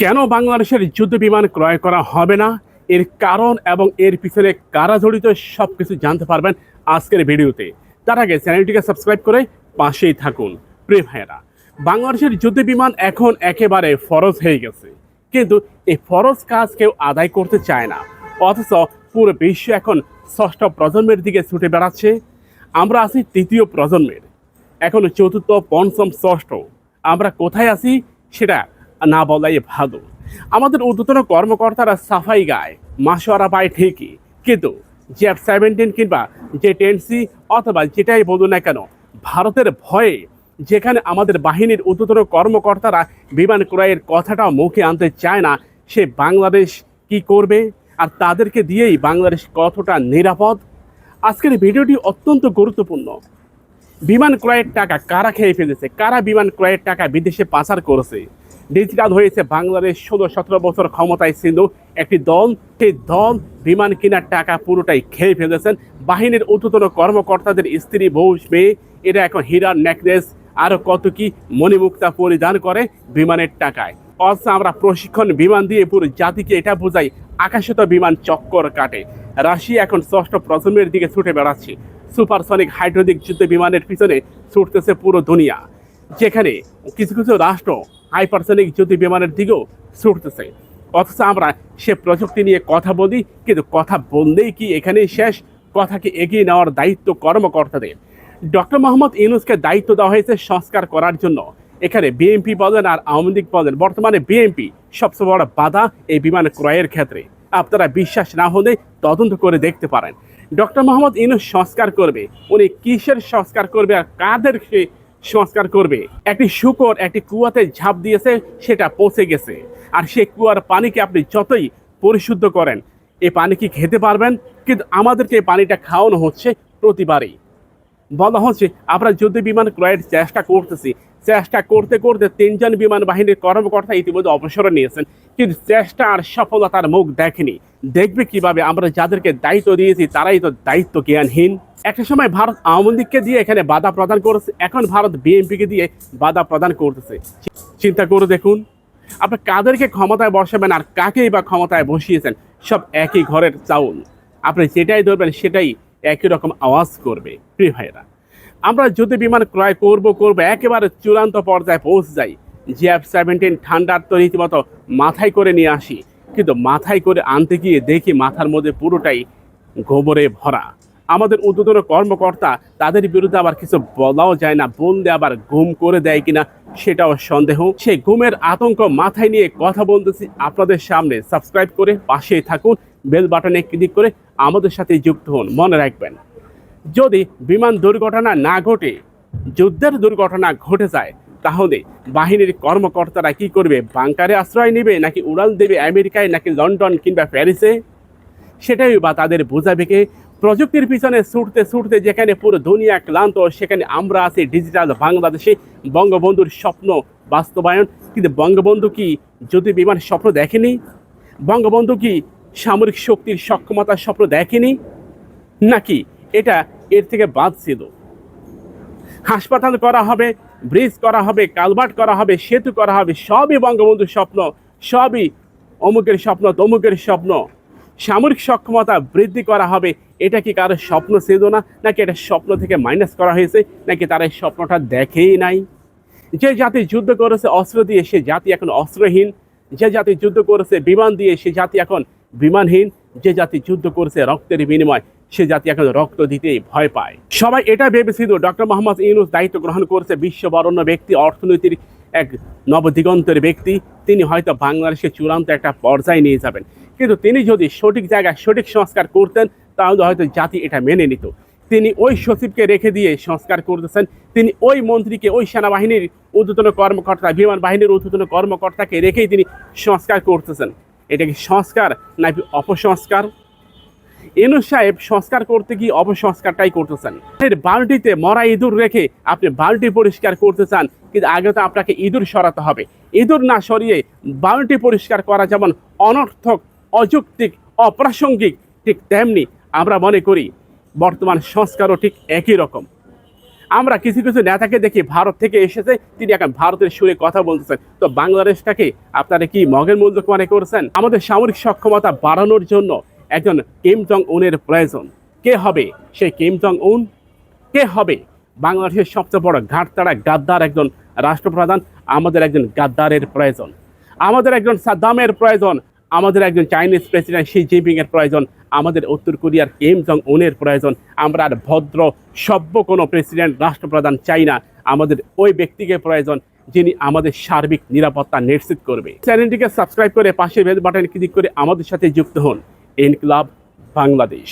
কেন বাংলাদেশের যুদ্ধ বিমান ক্রয় করা হবে না? এর কারণ এবং এর পিছনে কারা জড়িত সব কিছু জানতে পারবেন আজকের ভিডিওতে। তার আগে চ্যানেলটিকে সাবস্ক্রাইব করে পাশেই থাকুন। প্রিয় ভাইয়েরা, বাংলাদেশের যুদ্ধ বিমান এখন একেবারে ফরজ হয়ে গেছে। কিন্তু এই ফরজ কাজ কেউ আদায় করতে চায় না। অথচ পুরো বিশ্ব এখন ষষ্ঠ প্রজন্মের দিকে ছুটে বেড়াচ্ছে। আমরা আছি তৃতীয় প্রজন্মের। এখন চতুর্থ, পঞ্চম, ষষ্ঠ। আমরা কোথায় আছি সেটা না বলাই ভালো। আমাদের ঊর্ধ্বতন কর্মকর্তারা সাফাই গায় মাসোয়ারা পায় ঠিকই। কিন্তু জেফ সেভেন্টিন কিংবা যে টেনসি অথবা যেটাই বলুন না কেন, ভারতের ভয়ে যেখানে আমাদের বাহিনীর ঊর্ধ্বতন কর্মকর্তারা বিমান ক্রয়ের কথাটাও মুখে আনতে চায় না, সে বাংলাদেশ কি করবে? আর তাদেরকে দিয়েই বাংলাদেশ কতটা নিরাপদ? আজকের ভিডিওটি অত্যন্ত গুরুত্বপূর্ণ। বিমান ক্রয়ের টাকা কারা খেয়ে ফেলেছে? কারা বিমান ক্রয়ের টাকা বিদেশে পাচার করেছে? ডিজিটাল হয়েছে বাংলাদেশ। ষোলো, সতেরো বছর ক্ষমতায় ছিল একটি দল। সেই দল বিমান কেনার টাকা পুরোটাই খেয়ে ফেলেছেন। বাহিনীর ঊর্ধ্বতন কর্মকর্তাদের স্ত্রী বউ মেয়ে, এরা এখন হীরার নেকলেস। আরও কত কি মণিমুক্তা পরিধান করে বিমানের টাকায়। অথচ আমরা প্রশিক্ষণ বিমান দিয়ে পুরো জাতিকে এটা বোঝাই, আকাশে তো বিমান চক্কর কাটে। রাশিয়া এখন ষষ্ঠ প্রজন্মের দিকে ছুটে বেড়াচ্ছে। সুপারসনিক হাইড্রোলিক যুদ্ধ বিমানের পিছনে ছুটতেছে পুরো দুনিয়া। যেখানে কিছু কিছু রাষ্ট্র হাইপারসনিক যুদ্ধ বিমানের দিকেও ছুটতেছে। অথচ আমরা সে প্রযুক্তি নিয়ে কথা বলি, কিন্তু কথা বললেই কি এখানেই শেষ? কথাকে এগিয়ে নেওয়ার দায়িত্ব কর্মকর্তাদের? ডক্টর মোহাম্মদ ইউনুসকে দায়িত্ব দেওয়া হয়েছে সংস্কার করার জন্য। এখানে বিএনপি বলেন আর আওয়ামী লীগ বলেন, বর্তমানে বিএনপি সবচেয়ে বড় বাধা এই বিমান ক্রয়ের ক্ষেত্রে। আপনারা বিশ্বাস না হলে তদন্ত করে দেখতে পারেন। ডক্টর মোহাম্মদ ইউনুস সংস্কার করবে। উনি কিসের সংস্কার করবে আর কাদের সে সংস্কার করবে। একটি শুকর, একটি কুয়াতে ঝাঁপ দিয়েছে, সেটা পচে গেছে। আর সেই কুয়ার পানিকে আপনি যতই পরিশুদ্ধ করেন এই পানি কি খেতে পারবেন? কিন্তু আমাদেরকে এই পানিটা খাওয়ানো হচ্ছে প্রতিবারই। বলা হচ্ছে, আমরা যুদ্ধ বিমান ক্রয়ের চেষ্টা করতেছি। চেষ্টা করতে করতে তিনজন বিমান বাহিনীর কর্মকর্তা ইতিমধ্যে অবসর নিয়েছেন। কিন্তু চেষ্টা আর সফলতার মুখ দেখেনি। দেখবে কীভাবে আমরা যাদেরকে দায়িত্ব দিয়েছি, তারাই তো দায়িত্ব জ্ঞানহীন একটা সময় ভারত আওয়ামী লীগকে দিয়ে এখানে বাধা প্রদান করেছে, এখন ভারত বিএনপিকে দিয়ে বাধা প্রদান করতেছে। চিন্তা করে দেখুন, আপনি কাদেরকে ক্ষমতায় বসাবেন আর কাকেই বা ক্ষমতায় বসিয়েছেন, সব একই ঘরের চাউল। আপনি যেটাই ধরবেন, সেটাই একই রকম আওয়াজ করবে, প্রিয় আমরা যদি বিমান ক্রয় করব করব, একেবারে চূড়ান্ত পর্যায়ে পৌঁছে যাই। জিএফ সেভেন্টিন ঠান্ডার তো রীতিমতো মাথায় করে নিয়ে আসি, কিন্তু মাথায় করে আনতে গিয়ে দেখি মাথার মধ্যে পুরোটাই গোবরে ভরা। আমাদের উদ্বোধন কর্মকর্তা তাদের বিরুদ্ধে আবার কিছু বলাও যায় না। বললে আবার গুম করে দেয় কিনা সেটাও সন্দেহ। সেই গুমের আতঙ্ক মাথায় নিয়ে কথা বলতেছি আপনাদের সামনে। সাবস্ক্রাইব করে পাশেই থাকুন। বেল বাটনে ক্লিক করে আমাদের সাথে যুক্ত হন। মনে রাখবেন, যদি বিমান দুর্ঘটনা না ঘটে, যুদ্ধের দুর্ঘটনা ঘটে যায়, তাহলে বাহিনীর কর্মকর্তারা কি করবে? বাংকারে আশ্রয় নেবে নাকি উড়াল দেবে আমেরিকায় নাকি লন্ডন কিংবা প্যারিসে? সেটাই বা তাদের বোঝাবে কে? প্রযুক্তির পিছনে ছুটতে ছুটতে যেখানে পুরো দুনিয়া ক্লান্ত, সেখানে আমরা আছি ডিজিটাল বাংলাদেশে। বঙ্গবন্ধুর স্বপ্ন বাস্তবায়ন। কিন্তু বঙ্গবন্ধু কি যদি বিমান স্বপ্ন দেখেনি? বঙ্গবন্ধু কি সামরিক শক্তির সক্ষমতার স্বপ্ন দেখেনি? নাকি এটা এর থেকে বাদ ছিল? হাসপাতাল করা হবে, ব্রিজ করা হবে, কালভার্ট করা হবে, সেতু করা হবে, সবই বঙ্গবন্ধুর স্বপ্ন, সবই অমুকের স্বপ্ন, তমুকের স্বপ্ন। সামরিক সক্ষমতা বৃদ্ধি করা হবে, এটা কি কারও স্বপ্ন ছিল না? নাকি এটা স্বপ্ন থেকে মাইনাস করা হয়েছে? নাকি তারা এই স্বপ্নটা দেখেই নাই? যে জাতি যুদ্ধ করেছে, অস্ত্র দিয়ে সে জাতি এখন অস্ত্রহীন। যে জাতি যুদ্ধ করেছে, বিমান দিয়ে সে জাতি এখন বিমানহীন। যে জাতি যুদ্ধ করেছে, রক্তের বিনিময়, সে জাতি এখন রক্ত দিতেই ভয় পায়। সবাই এটা ভেবেছিল ডক্টর মোহাম্মদ ইউনুস দায়িত্ব গ্রহণ করেছে বিশ্ববরণ্য ব্যক্তি, অর্থনীতির এক নবদিগন্তের ব্যক্তি। তিনি হয়তো বাংলাদেশে চূড়ান্ত একটা পর্যায়ে নিয়ে যাবেন। কিন্তু তিনি যদি সঠিক জায়গায় সঠিক সংস্কার করতেন, তাহলে হয়তো জাতি এটা মেনে নিত। তিনি ওই সচিবকে রেখে দিয়ে সংস্কার করতেছেন। তিনি ওই মন্ত্রীকে, ওই সেনাবাহিনীর ঊর্ধ্বতন কর্মকর্তা, বিমান বাহিনীর ঊর্ধ্বতন কর্মকর্তাকে রেখেই তিনি সংস্কার করতেছেন। এটা কি সংস্কার নাকি অপসংস্কার? এনু সাহেব সংস্কার করতে গিয়ে অপসংস্কারটাই করতেছেন। এর বালতিতে মরা ইঁদুর রেখে আপনি বালতি পরিষ্কার করতে চান, কিন্তু আগে তো আপনাকে ইঁদুর সরাতে হবে। ইঁদুর না সরিয়ে বালতি পরিষ্কার করা যেমন অনর্থক অযৌক্তিক, অপ্রাসঙ্গিক, ঠিক তেমনি আমরা মনে করি বর্তমান সংস্কারও ঠিক একই রকম। আমরা কিছু কিছু নেতাকে দেখি ভারত থেকে এসেছে, তিনি এখন ভারতের সুরে কথা বলতেছেন। তো বাংলাদেশটাকে আপনারা কি মগের মূল্য মনে করছেন? আমাদের সামরিক সক্ষমতা বাড়ানোর জন্য একজন কিম জং উনের প্রয়োজন। কে হবে সেই কিম জং উন কে হবে বাংলাদেশের সবচেয়ে বড় ঘাটতারা গাদ্দার একজন রাষ্ট্রপ্রধান? আমাদের একজন গাদ্দারের প্রয়োজন। আমাদের একজন সাদ্দামের প্রয়োজন। আমাদের একজন চাইনিজ প্রেসিডেন্ট শি জিনপিংয়ের প্রয়োজন, আমাদের উত্তর কোরিয়ার কিম জং উনের প্রয়োজন। আমরা আর ভদ্র, সভ্য কোনো প্রেসিডেন্ট রাষ্ট্রপ্রধান চাই না। আমাদের ওই ব্যক্তিকে প্রয়োজন, যিনি আমাদের সার্বিক নিরাপত্তা নিশ্চিত করবে। চ্যানেলটিকে সাবস্ক্রাইব করে পাশে বেল বাটন ক্লিক করে আমাদের সাথে যুক্ত হন। ইনকলাব বাংলাদেশ